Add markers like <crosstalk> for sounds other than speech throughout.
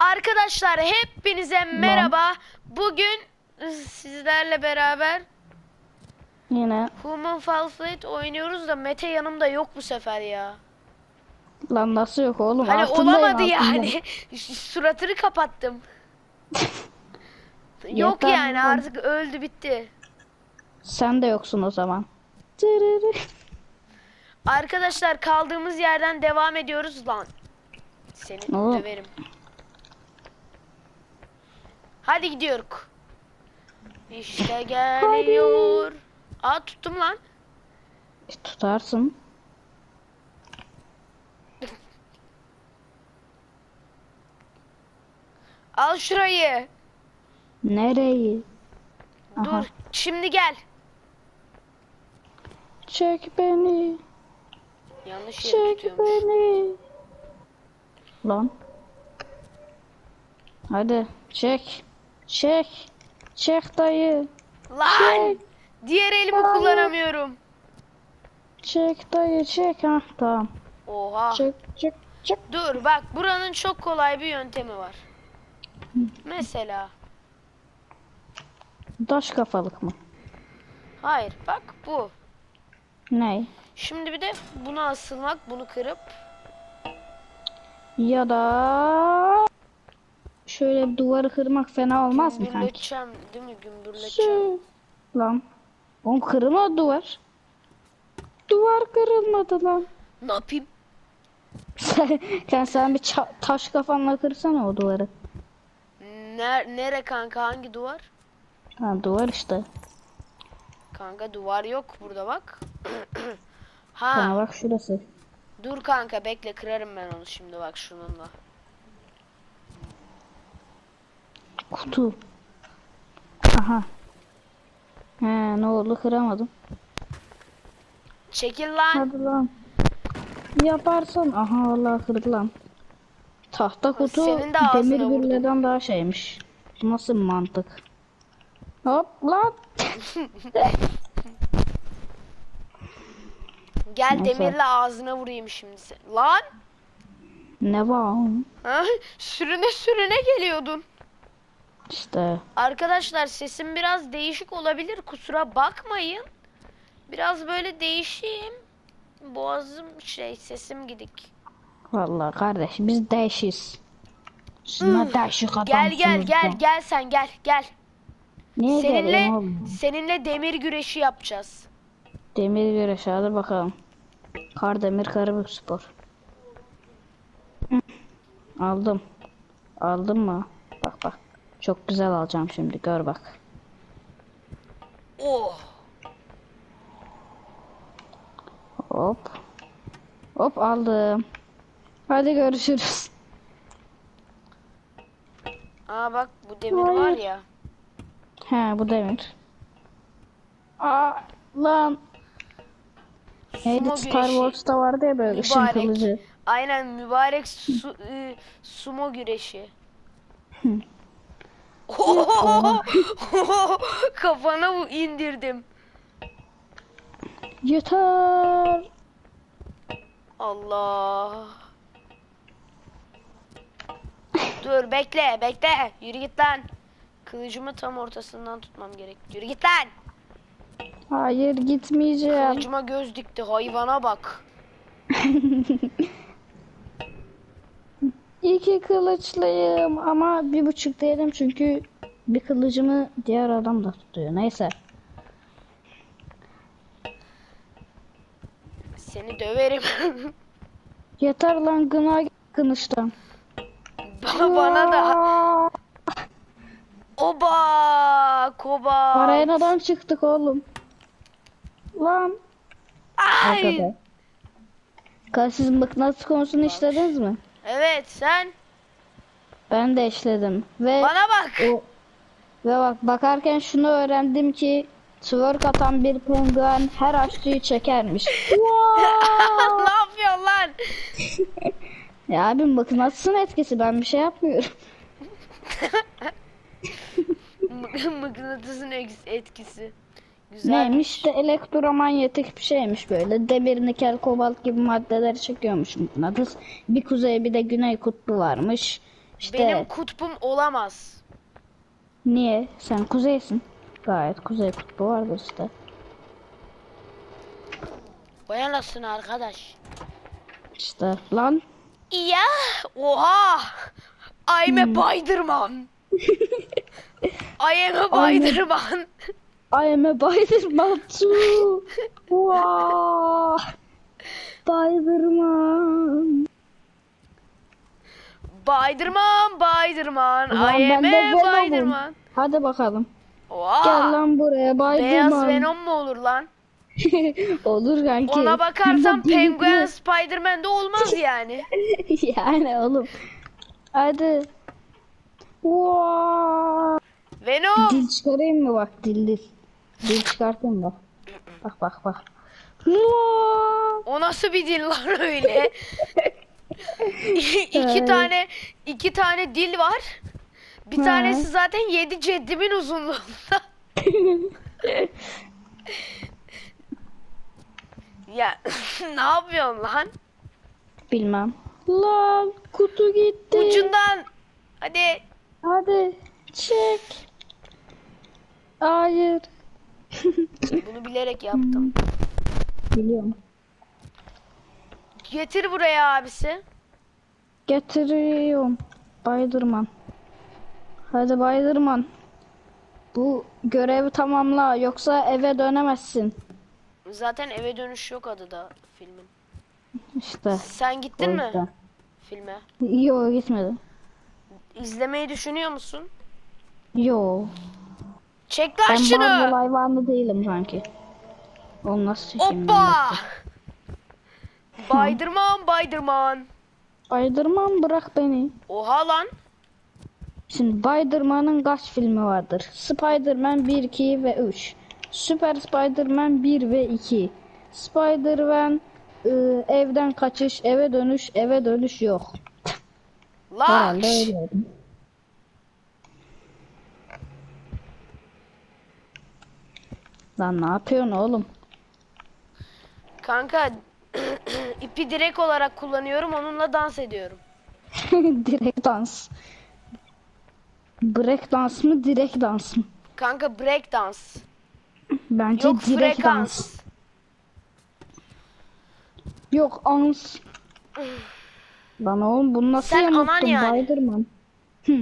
Arkadaşlar hepinize merhaba. Bugün sizlerle beraber Yine Human Fall Flat oynuyoruz da Mete yanımda yok bu sefer ya. lan nasıl yok oğlum? Hani olamadı yani. <laughs> Suratını kapattım. <laughs> yok Yeter yani oğlum. artık öldü bitti. Sen de yoksun o zaman. Arkadaşlar kaldığımız yerden devam ediyoruz lan. Seni Oğlum. döverim. Hadi gidiyoruz. İşte geliyor. Aa tuttum lan. E, Tutarsın. <laughs> Al şurayı. Nereyi? Aha. Dur. Şimdi gel. Çek beni. Yanlış Çek tutuyormuş. beni. Lan. Hadi çek. Çek. Çek dayı. Lan! Çek. Diğer elimi Lan. kullanamıyorum. Çek dayı çek. Ha tamam. Oha. Çek çek çek. Dur bak buranın çok kolay bir yöntemi var. Mesela. Taş kafalık mı? Hayır bak bu. Ney? Şimdi bir de bunu asılmak, bunu kırıp Ya da şöyle duvarı kırmak fena olmaz mı kanki? gümbürleteceğim değil mi? Gümbürleteceğim. Lan. Oğlum kırılmadı duvar. Duvar kırılmadı lan. Ne yapayım? Sen, sen, sen bir taş kafanla kırsana o duvarı. Ner nere kanka hangi duvar? Ha duvar işte. Kanka duvar yok burada bak. <clears throat> Ha. ha bak şurası. dur kanka bekle kırarım ben onu şimdi bak şununla. Kutu. Aha. He ne oldu kıramadım. Çekil lan. Hadi lan. Yaparsan. Aha vallahi kırdı lan. Tahta kutu senin de ağzına demir vurdum. gülleden daha şeymiş. Bu Nasıl mantık? Hop lan. <laughs> Gel Neyse. demirle ağzına vurayım şimdi. sen. Lan! Ne var? Ha? Sürüne sürüne geliyordun. İşte. Arkadaşlar sesim biraz değişik olabilir. Kusura bakmayın. Biraz böyle değişeyim. Boğazım şey sesim gidik. Vallahi kardeş biz değişiz. Siz ne değişik adamsınız Gel gel gel gel sen gel gel. Niye Seninle seninle demir güreşi yapacağız. Demir güreş hadi bakalım. Kar demir karabük spor. Aldım. Aldın mı? Çok güzel alacağım şimdi gör bak. Oh. Hop. Hop aldım. Hadi görüşürüz. Aa bak bu demir var ya. He bu demir. Aa lan. Neydi Sumo Star güreşi. Wars'ta vardı ya böyle ışın Mübarek. kılıcı. Aynen mübarek su, ı, sumo güreşi. <laughs> Kafana bu indirdim. Yeter. Allah. Dur bekle bekle. Yürü git lan. Kılıcımı tam ortasından tutmam gerek. Yürü git lan. Hayır gitmeyeceğim. Kılıcıma göz dikti hayvana bak. <laughs> İki kılıçlıyım ama bir buçuk değilim çünkü bir kılıcımı diğer adam da tutuyor. Neyse. Seni döverim. <laughs> Yeter lan gına kılıçtan. Ba- Bana da. Oba! Koba! Arenadan çıktık oğlum. Lan. Ay! Arkada. Kanka siz mıknatıs konusunu işlediniz mi? Evet sen Ben de işledim. Ve bana bak. o ve bak bakarken şunu öğrendim ki twerk atan bir penguen her aşçıyı çekermiş. <laughs> Ne yapıyorsun lan? <laughs> Ya abi mıknatısın etkisi ben bir şey yapmıyorum. <laughs> Mık- Mıknatısın etkisi. Güzel. Neymiş işte elektromanyetik bir şeymiş böyle. Demir, nikel, kobalt gibi maddeleri çekiyormuş mıknatıs. Bir kuzey bir de güney kutbu varmış. İşte Benim kutbum olamaz. niye? Sen kuzeysin. Gayet kuzey kutbu vardır işte. Vay anasını arkadaş. İşte lan Ya oha. I'm a Spiderman. I am a Spiderman. <laughs> <laughs> I am a Spider-Man too. Wow. Spider-Man. Spiderman, Spiderman. Ulan I am ben de a Venom'um. Spiderman. Hadi bakalım. Oha. Gel lan buraya Beyaz Spider-Man. Venom mu olur lan? <laughs> Olur kanki. Ona bakarsan Bunda delik Penguen yok. Spiderman de olmaz yani. <laughs> yani oğlum. Hadi. Wow. Venom. Dil çıkarayım mı bak dil dil. Dil çıkartayım bak. Bak bak bak. O nasıl bir dil lan öyle? <laughs> iki tane iki tane dil var. Bir tanesi zaten 7 ceddimin uzunluğunda. <laughs> ya <laughs> ne yapıyorsun lan? Bilmem. Lan kutu gitti. Ucundan. Hadi. Hadi çek. Hayır. Bunu bilerek yaptım. Biliyorum. Getir buraya abisi. Getiriyorum. Baydırman. Hadi Baydırman. Bu görevi tamamla yoksa eve dönemezsin. Zaten eve dönüş yok adı da filmin. İşte. Sen gittin mi filme? Yo gitmedim. İzlemeyi düşünüyor musun? Yo. Çek lan Ben şunu. Marvel hayvanı değilim sanki. Onu nasıl çekeyim ben Hoppa. <laughs> Baydırman Baydırman. Baydırman bırak beni. Oha lan. Şimdi Spider-Man'ın kaç filmi vardır? Spider-Man 1, 2 ve 3. Süper Spider-Man 1 ve 2. Spider-Man ıı, evden kaçış, eve dönüş, eve dönüş yok. Herhalde Laks. Lan ne yapıyorsun oğlum? Kanka <clears throat> ipi direkt olarak kullanıyorum onunla dans ediyorum. <laughs> direkt dans. Break dans mı, direkt dans mı? Kanka break dans. Bence Yok direkt dans. frekans. Yok ans. Lan oğlum bunu nasıl Sen anan yamuttun yani. Spiderman? Hı.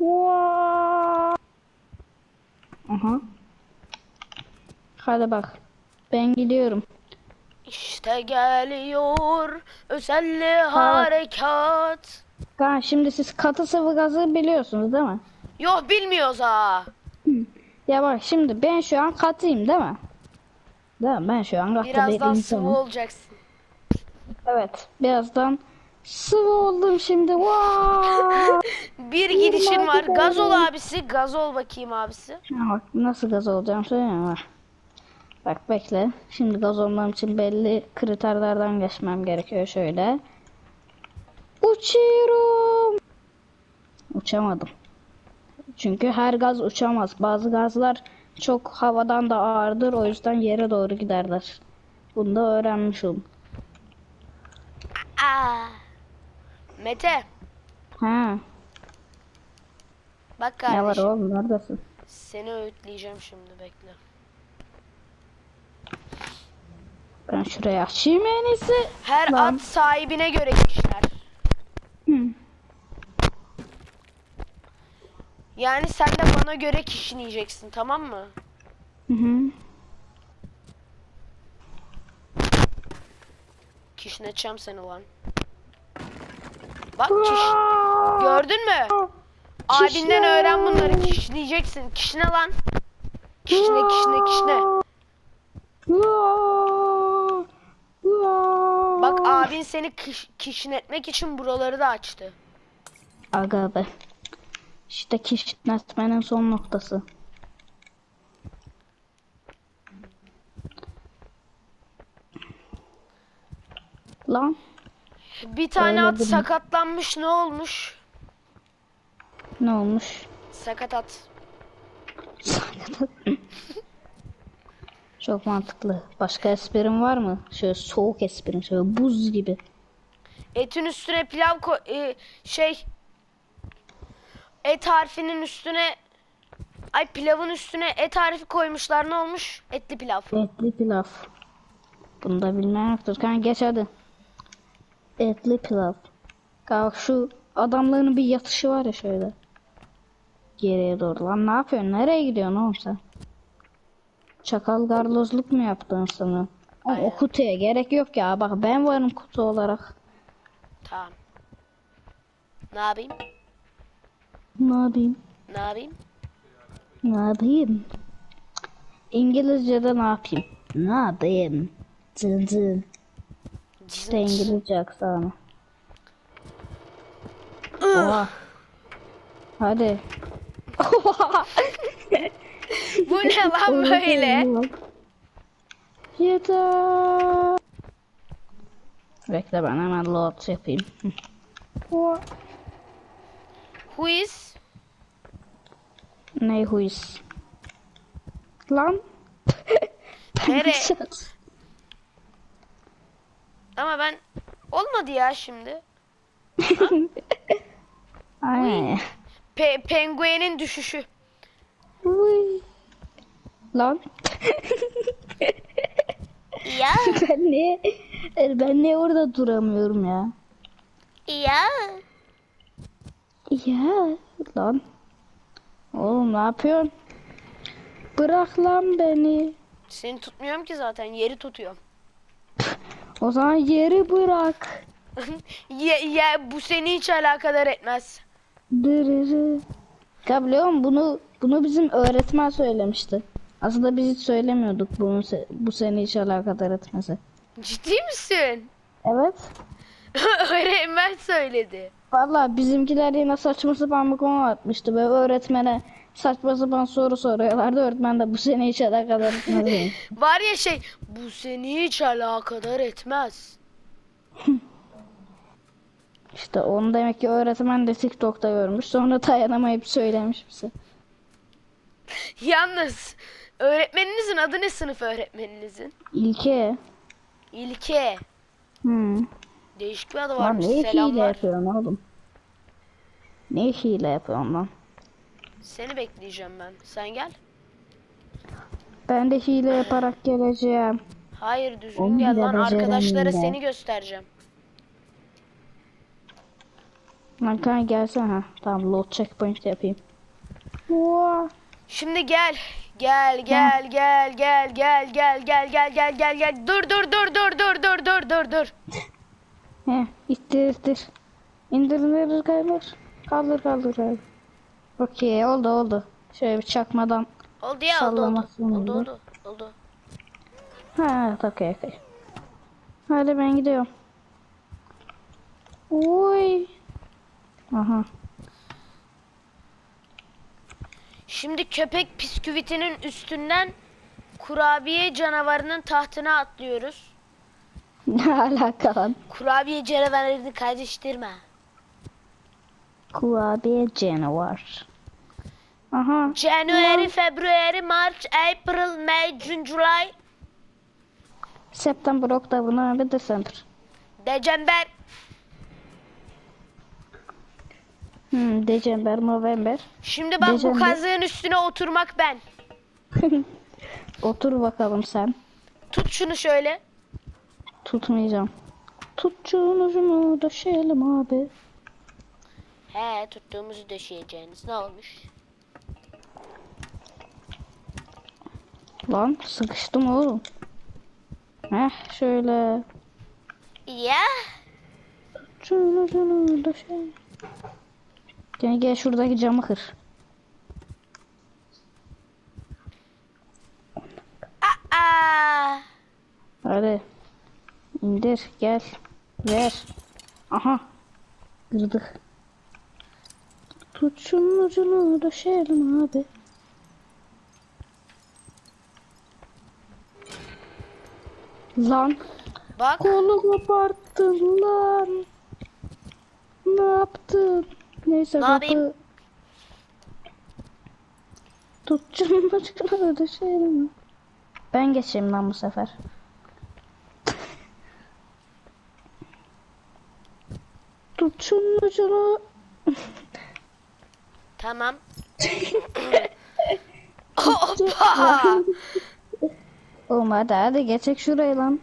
Vaa! Aha. Hadi bak. Ben gidiyorum. İşte geliyor özelli harekat. Ha, şimdi siz katı sıvı gazı biliyorsunuz değil mi? Yok bilmiyoruz ha. Ya bak şimdi ben şu an katıyım değil mi? Değil mi? Ben şu an katı bir Birazdan sıvı olacaksın. Evet. Birazdan sıvı oldum şimdi. <laughs> Bir gidişin var. Gazol abisi. Gazol bakayım abisi. Ha, bak nasıl gaz olacağım söyleyeyim mi? Bak bekle. Şimdi gaz olmam için belli kriterlerden geçmem gerekiyor şöyle. Uçuyorum. Uçamadım. Çünkü her gaz uçamaz. Bazı gazlar çok havadan da ağırdır. O yüzden yere doğru giderler. Bunu da öğrenmiş oldum. Aa. Mete. Ha, Bak ne var kardeşim. oğlum neredesin? Seni öğütleyeceğim şimdi bekle. Ben şuraya açayım en iyisi. Her Lan. at sahibine göre işler. Hı. Yani sen de bana göre kişneyeceksin tamam mı? Hı hı. Kişneteceğim seni lan. Bak kiş... Gördün mü? Abinden öğren bunları. Kişneyeceksin. Kişne lan. Kişne kişne kişne. Bak abin seni kiş, kişnetmek için buraları da açtı. Aga be. İşte kişnetmenin son noktası. Lan Bir tane at sakatlanmış ne olmuş? ne olmuş? Sakat at. <laughs> Çok mantıklı. Başka esprin var mı? Şöyle soğuk esprin, şöyle buz gibi. Etin üstüne pilav koy e, şey et harfinin üstüne ay pilavın üstüne et harfi koymuşlar ne olmuş? Etli pilav. Etli pilav. Bunu da bilmeyen yoktur. Kanka geç hadi. Etli pilav. Kanka şu adamların bir yatışı var ya şöyle. Geriye doğru. Lan ne yapıyorsun? Nereye gidiyorsun oğlum sen? Çakal garlozluk mu yaptın sana? Oğlum, o kutuya gerek yok ya. Bak ben varım kutu olarak. Tamam. Ne yapayım? Ne yapayım? Ne yapayım? Ne yapayım? İngilizce'de ne yapayım? Ne yapayım? Cın cın. İşte İngilizce aksanı. Oha. Hadi. <laughs> Bu ne lan böyle? Yeter. Bekle ben hemen load yapayım. Who is? ne huis? Lan. Nereye? Ama ben olmadı ya şimdi. <laughs> Ay. Pe penguenin düşüşü. Uy. Lan. Ya <laughs> ben niye ben niye orada duramıyorum ya? ya. Ya lan. Oğlum ne yapıyorsun? Bırak lan beni. Seni tutmuyorum ki zaten yeri tutuyorum. O zaman yeri bırak. <laughs> ya, ya bu seni hiç alakadar etmez. Dırırı. Ya biliyor musun bunu bunu bizim öğretmen söylemişti. Aslında biz hiç söylemiyorduk bunu se- bu seni hiç alakadar etmesi. Ciddi misin? Evet. <laughs> Öğretmen söyledi. Vallahi bizimkiler yine saçma sapan bir konu atmıştı ve öğretmene saçma sapan soru soruyorlardı. Öğretmen de bu seni hiç alakadar etmez. <laughs> Var ya şey bu seni hiç alakadar etmez. <laughs> İşte onu demek ki öğretmen de TikTok'ta görmüş. Sonra dayanamayıp söylemiş bize. <laughs> Yalnız öğretmeninizin adı ne sınıf öğretmeninizin? İlke. İlke. Hmm. Değişik bir adı Lan varmış. ne hile Selamlar. yapıyorsun oğlum? Ne hile yapıyorsun lan? Seni bekleyeceğim ben. Sen gel. Ben de hile yaparak geleceğim. Hayır düzgün Onu gel lan. Arkadaşlara beceremiyorum. seni göstereceğim. Lan kan gelsene ha. Tamam load checkpoint yapayım. Oha. Şimdi gel. Gel gel gel gel gel gel gel gel gel gel gel. Dur dur dur dur dur dur dur dur dur. He ittir ittir. İndir indir kaldır. Kaldır kaldır kaldır. Okey oldu oldu. Şöyle bir çakmadan. Oldu ya oldu oldu. Oldu oldu? oldu. Ha evet okey okey. Hadi ben gidiyorum. Oy. Aha. Şimdi köpek bisküvitinin üstünden kurabiye canavarının tahtına atlıyoruz. <laughs> Ne alaka lan? Kurabiye canavarını karıştırma. Kurabiye canavar. Aha. January, February, March, April, May, June, July, September, October, November, December. December. Hmm, December, November. Şimdi bak bu December. kazığın üstüne oturmak ben. <laughs> Otur bakalım sen. Tut şunu şöyle. Tutmayacağım. Tutçuğun ucunu döşeyelim abi. He tuttuğumuzu döşeyeceğiniz ne olmuş? Lan sıkıştım oğlum. Heh şöyle. Ya Tutçuğun ucunu döşeyelim. Gel gel şuradaki camı kır. aa. Hadi. İndir gel. Ver. Aha. Kırdık. Tut şunun ucunu döşeyelim abi. Lan. Bak Kolu koparttın lan. Ne yaptın? Neyse Ne kapı. yapayım? Tut şunun ucunu döşeyelim. Ben geçeyim lan bu sefer. şunun ucunu. Tamam. <laughs> <laughs> Hoppa. Oğlum hadi hadi geçek şurayı lan.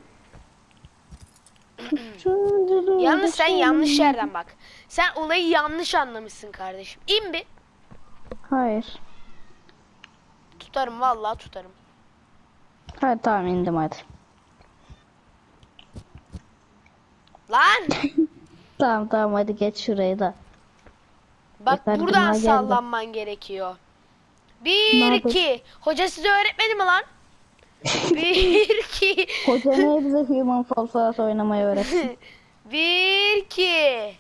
<laughs> Yalnız sen yanlış yerden bak. Sen olayı yanlış anlamışsın kardeşim. İn bir. Hayır. Tutarım vallahi tutarım. Hadi tamam indim hadi. Lan <laughs> Tamam tamam hadi geç şurayı da. bak Yeter, buradan bunlar geldi. sallanman gerekiyor. Bir Ne iki. Hoca size öğretmedi mi lan? <laughs> Bir iki. Ne bize Human Fall Flat oynamayı öğretti. <laughs> Bir iki.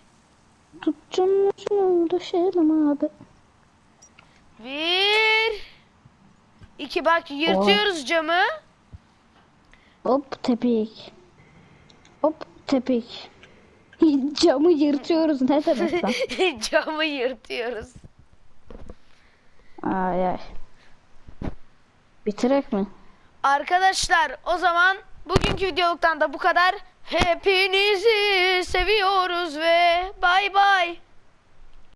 Tut şunun ucunu düşelim abi. Bir. iki bak yırtıyoruz camı. Hop tepik. Hop tepik. <laughs> Camı yırtıyoruz ne demek lan? camı yırtıyoruz. Ay ay. Bitirek mi? Arkadaşlar o zaman bugünkü videoluktan da bu kadar. Hepinizi seviyoruz ve bay bay.